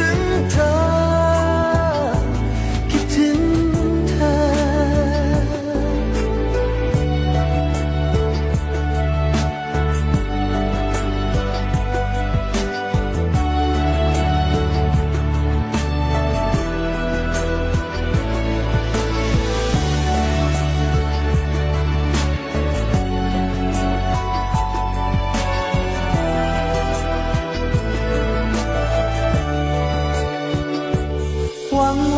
ึง